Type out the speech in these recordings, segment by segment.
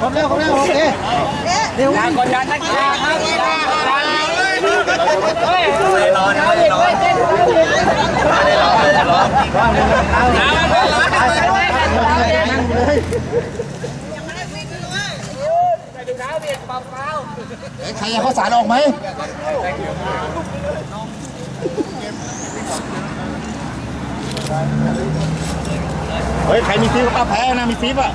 ครบแล้วครบแล้วโอเคเอ๊ะเร็วงานก่อนยาทักยาครับใครจะข้าวสารออกไหมเฮ้ย ใครมีซิปก็แพ้นะ มีซิปอะ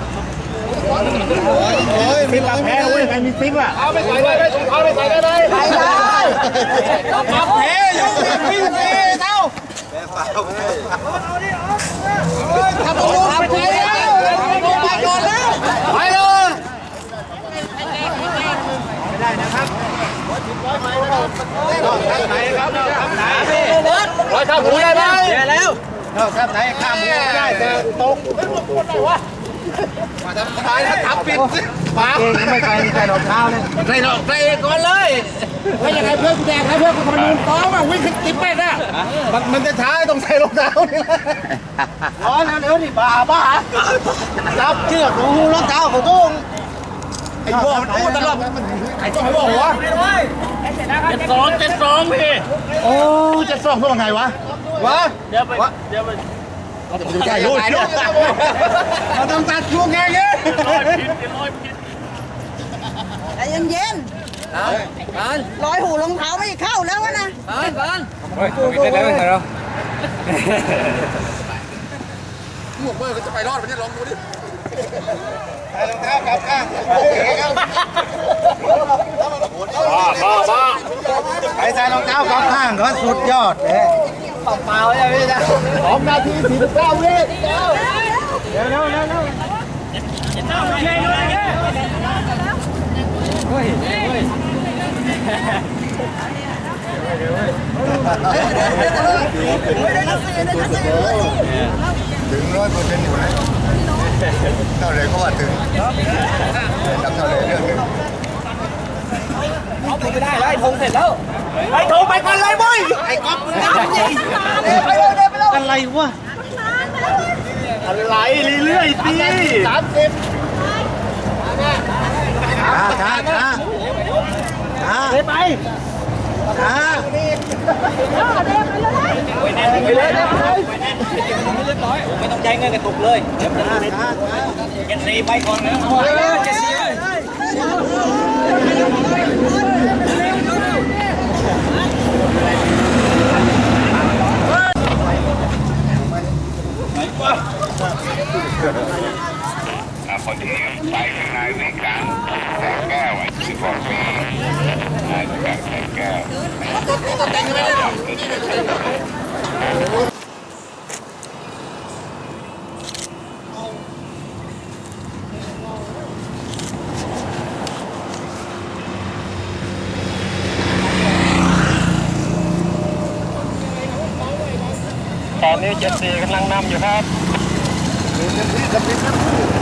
ซิปแพ้เว้ยใครมีซิปอะเอาไปใส่ได้ไหมถุงเท้าไปใส่ได้ไหมไปได้ปรับแพ้ยุ่งวิ่งเซ่เต้าทำลูกไปใช้แล้วลงไปก่อนแล้วไปเลยไม่ได้นะครับไหนครับทับไหนร้อยข้าวหมูได้ไหมเดี๋ยวแล้วเราครับไหนข้ามไม่ได้แต่ตก ตายถ้าทับปิดฝาเองไม่ใส่ใส่รองเท้าเลยใส่รองใส่ก่อนเลยว่ายังไงเพื่อนกูแดงให้เพื่อนกูทำมันยืนต้อมาวิ่งขึ้นติ๊บเป็ดอะมันจะช้าต้องใส่รองเท้านี่แหละร้อนแล้วเดี๋ยวนี่บ้าบ้าจับเชือกดูรองเท้าเขาต้องไอ้พวกมันอู้ตลอดไอ้ต้องให้บอกวะเจ็ดสองเจ็ดสองพี่โอ้เจ็ดสองเพื่อไงวะวะเดี๋ยวไปเดี๋ยวไป ใช่รู้เชื่อเราต้องตัดช่วงแง่เงี้ยใจเย็นๆร้อยหูรองเท้าไม่เข้าแล้วนะหมวกเบอร์ก็จะไปรอดไปเนี่ยลองดูดิใส่รองเท้ากลับข้างบ้าบ้าบ้าไปใส่รองเท้ากลับข้างก็สุดยอดเลย เปล่าเลยพี่นะสองนาทีสี่สิบเก้าวิเร็วเร็วเร็วเร็วถึงร้อยเปอร์เซ็นต์อยู่ไหมเท่าไรก็ว่าถึงจับเท่าไรเรื่องหนึ่ง ได้ไอ้โถไอ้ทงไปกันเลยบอยไอ้ก๊อฟมึงไปเลยไปเลยอะไรวะอะไรเรื่อยๆสิสามสิบช้าช้าช้าช้าไปช้าไม่ต้องใช้เงินกระตุกเลยเดี๋ยวจะเจ็ดสี่ไปก่อนนะเจ็ดสี่เลย คนที่ไปข้างในวิ่งกลางแสงแก้ว อ่ะที่บอกมีนายแสงแสงแก้ว ตอนนี้เจ็ดสี่กำลังนำอยู่ครับ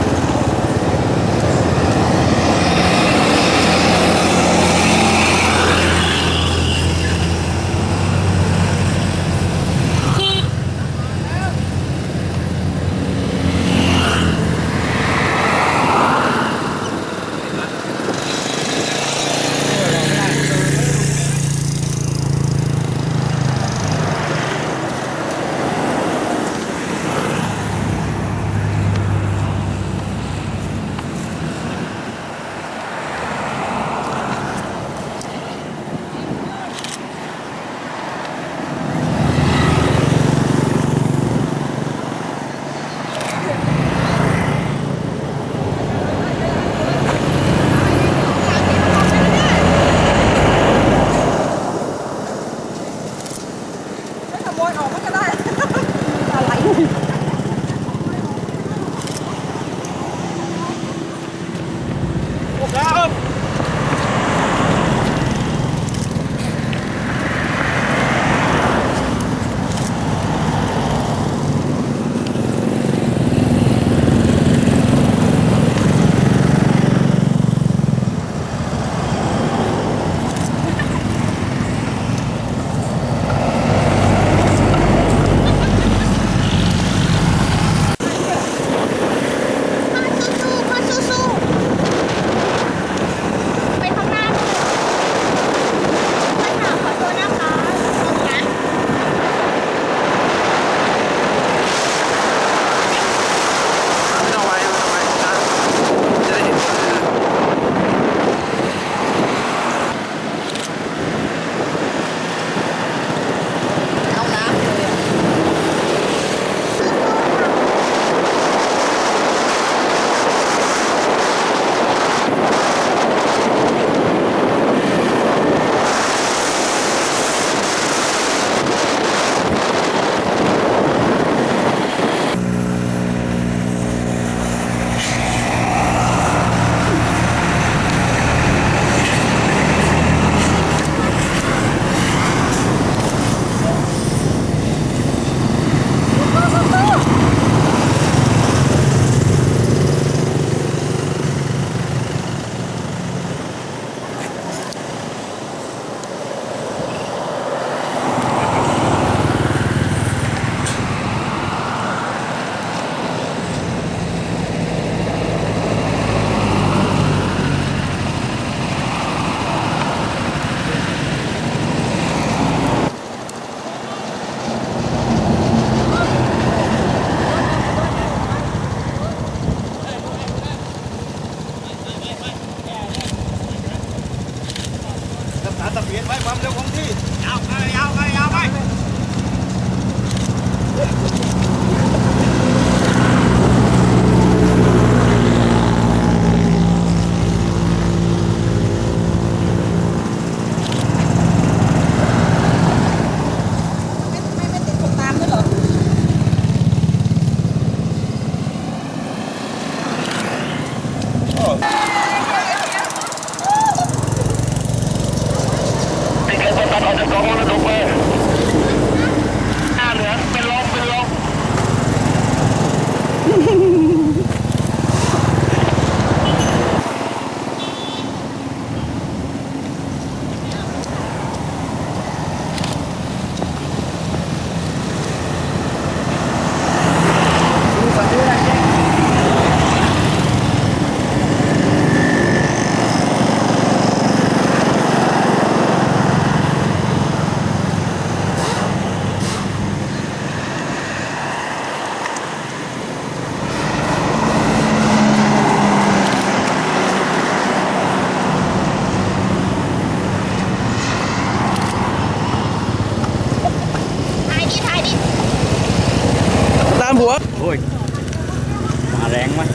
มาแรงมั้ย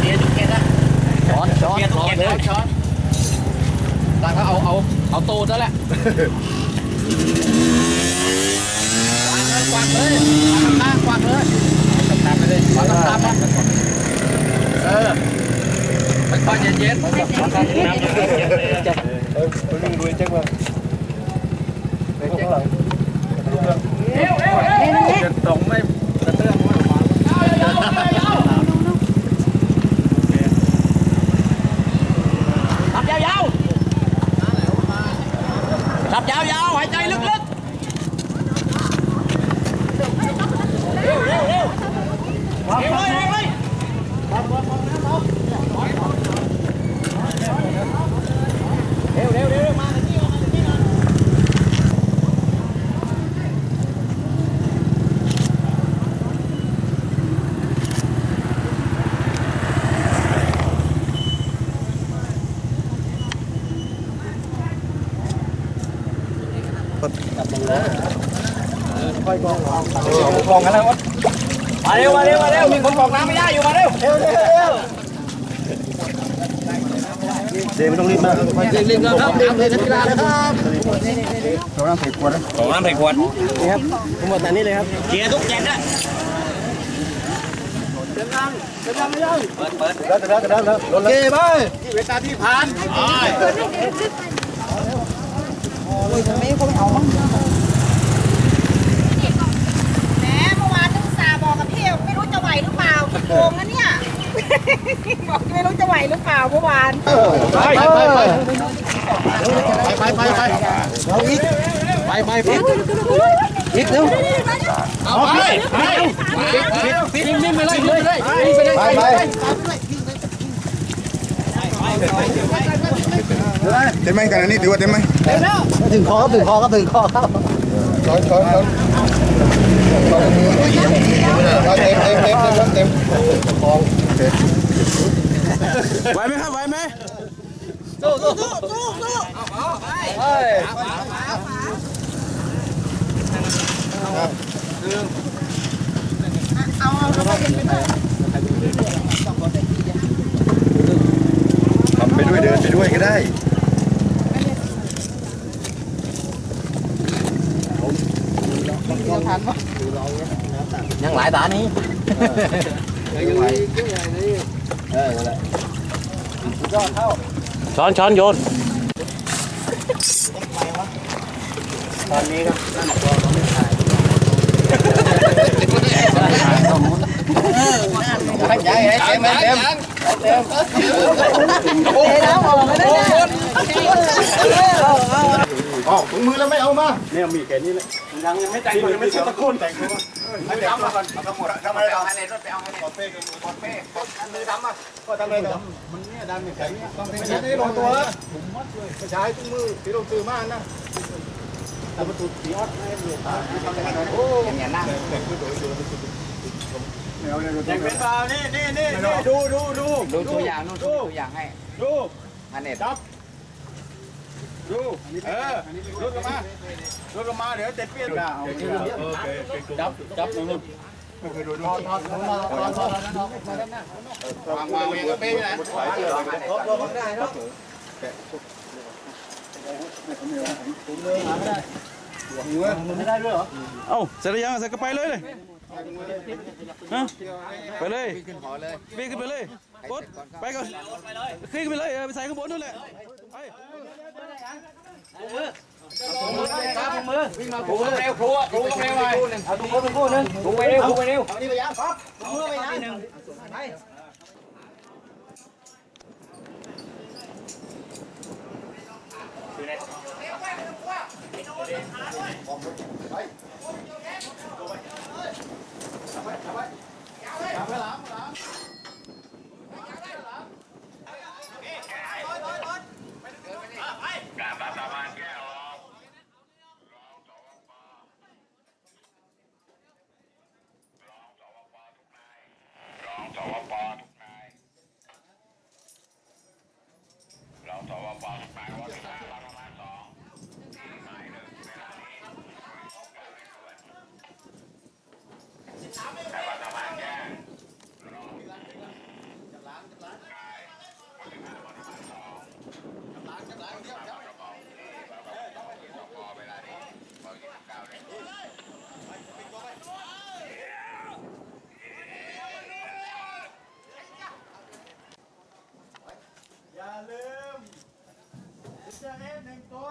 เดี๋ยวทุกเกตนะช้อนช้อนเดี๋ยวทุกช้อนเกตเลยนะช้อนตาก็เอาเอาเอาโตนั่นแหละกวางเลยกวางกวางเลยตามไปเลยกวางตามมาเออค่อยๆเย็นๆน้ำอยู่ครับเจ็ดสี่จะตรงไม่กระเตื้องว่าขับยาวๆขับยาวๆหาย ใจลึกๆเร็วเร็วเร็วเร็วเลยเร็วเลยเร็วเร็วเร็วมาที่ม กองกันแล้วมาเร็วมาเร็วมาเร็วมีคนกอกน้ำไม่ได้อยู่มาเร็วเร็วเร็วเร็วเดี๋ยวไม่ต้องรีบมากรีบๆนะครับรีบเลยนักกีฬานะครับของน้ำใส่ขวดนี่ครับทั้งหมดแต่นี้เลยครับเกียร์ทุกแจ็คอะเปิดเปิดแล้วแล้วแล้วแล้วโอเคไปที่เวลาที่ผ่านไม่คงเอามั้งแหมเมื่อวานนึกสาบอกกับพี่ไม่รู้จะไหวหรือเปล่าโกงนะเนี่ย บอกไม่รู้จะไหวหรือเปล่าเมื่อวานไปไปไปไปไปไปไปเอาอีกไปไปไปอีกเร็วเอาไปไปปิดนิ่มไปเลยนิ่มไปเลยไปไป เต็มไหมกันอันนี้ถือว่าเต็มไหมถึงคอครับถึงคอครับถึงคอครับช้อนช้อนช้อนเต็มเต็มเต็มเต็มเต็มไหวไหมครับไหวไหมเอาเอาแล้วก็เป็นไปเลยทำไปด้วยเดินไปด้วยก็ได้ ยังหลายตานี้ช้อนช้อนโยนใหญ่เต็มเต็มเทแล้วออกมาแล้วเนี่ยอ๋อถุงมือแล้วไม่เอามายั งไม่แต่งตัวยังไม่ซื้อตะกุนแต่งตัวให้ทำมาก่อนทำหมดทำอะไรเอาในรถไปเอาในรถเป้กันกดเป้กดมือทำอะก็ทำอะไรต่อมันเนี่ยดันแข็งเนี่ยต้องเป็นอย่างนี้ลงตัวผมมัดเลยใช้ถุงมือที่ลงซื้อมานะแต่ประตูสีออดไม่เหลือตาโอ้ยอย่างนี้นะยังเป็นเปล่านี่นี่นี่นี่ดูดูดูดูตัวอย่างนู่นดูตัวอย่างให้ดูอันเน็ตจับ ดูเออรุดลงมารุดลงมาเดี๋ยวเจ็ดเปี้ยนอะโอเคจับจับนู่นวางวางยังก็เป็นนะเอ้าเสร็จแล้วยังใส่กระไปเลยเลยฮะไปเลยปีนขึ้นหอเลยปีนขึ้นไปเลยปดไปก่อนขึ้นไปเลยเออไปใส่ข้างบนนู่นแหละ ไป ครับมือวิ่งมาครูเร็วครูครูเร็วไปเอาทุกคนทุกคนนึงครูไปเร็วครูไปเร็ว นี่ไปยังปั๊บมือไปนะ กาบาตะวันแก้วรองรองสวปรองสวปทุกนายรองสวปทุกนาย รองสวปทุกนายวันที่ห้าวันประมาณสองที่หมายหนึ่งเวลานี้ของการไม่ด่วนกาบาตะวันแก้วรองนายวันที่ห้าวันประมาณสอง เวลานี้พอยี่สิบเก้าเลย อย่าลืมจะเน็ตหนึ่งตัว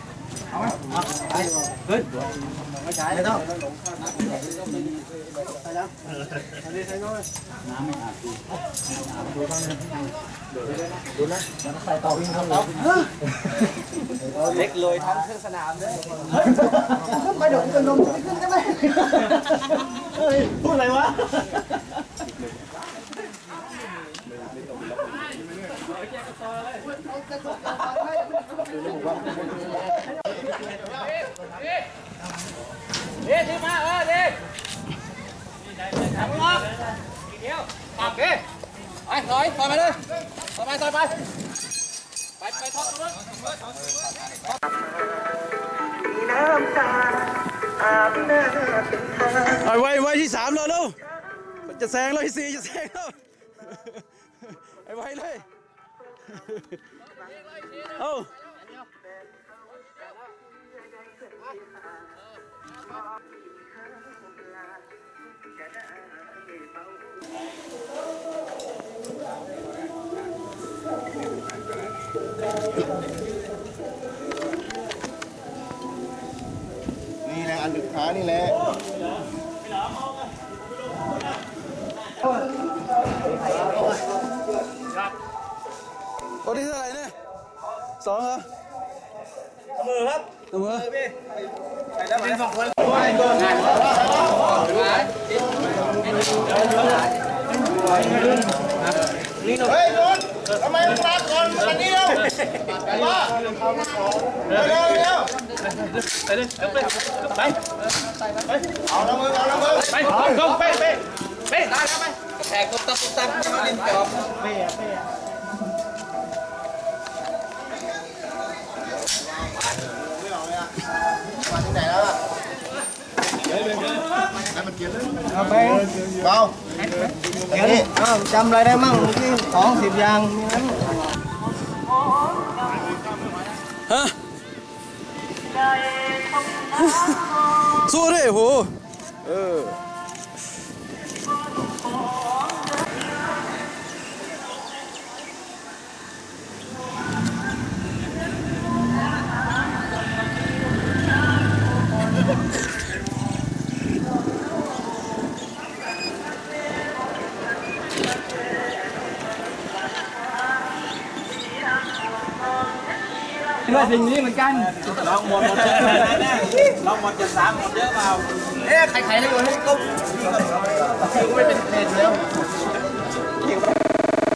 วันที่ห้านี่ฮาเน็ตว่างอยู่ชุดนึงเนี่ยไปดูชื่อสาธิตเล็กเลยทั้งเครื่องสนามเลยไปเดี๋ยวจะลงไม่ขึ้นได้ไหมพูดอะไรวะเด็ดมาเออเด็ดทำงอกเดียวปักเด็ไปถอยถอยไปเลยถอยไปถอยไปไปไปทอดตรงนู้นเอาไว้ไว้ที่สามแล้วเร็วจะแซงแล้วที่สี่จะแซงแล้วไอ้ไว้เลยเนี่แหละอันสุดท้ายนี่แหละตัวที่เท่าไหร่เนี่ยสองเหรอมือครับเสมอ เป็นสองคน เฮ้ยนุนทำไมมึงมาก่อนวันนี้เร็วมาเร็วเร็วเร็วเอาละมือเอาละมือไปลงไปไปไปตายแล้วไปแขกตุ๊บตับตุ๊บตับมาเล่นจอบมาที่ไหนแล้วล่ะให้มัน เกียร์เลยเอาไปเบาเกียร์นี่จำอะไรได้มั่งเมื่อกี้ของสิบอย่างมีนั้นฮะสู้ดิโหเออ อสิ่งนี้เหมือนกันลองหมดหมดเยอะแน่ๆลองหมดจะสามหมดเยอะเปล่าเอ๊ะใครๆเลยวันนี้ก็ไม่เป็นเพจแล้ว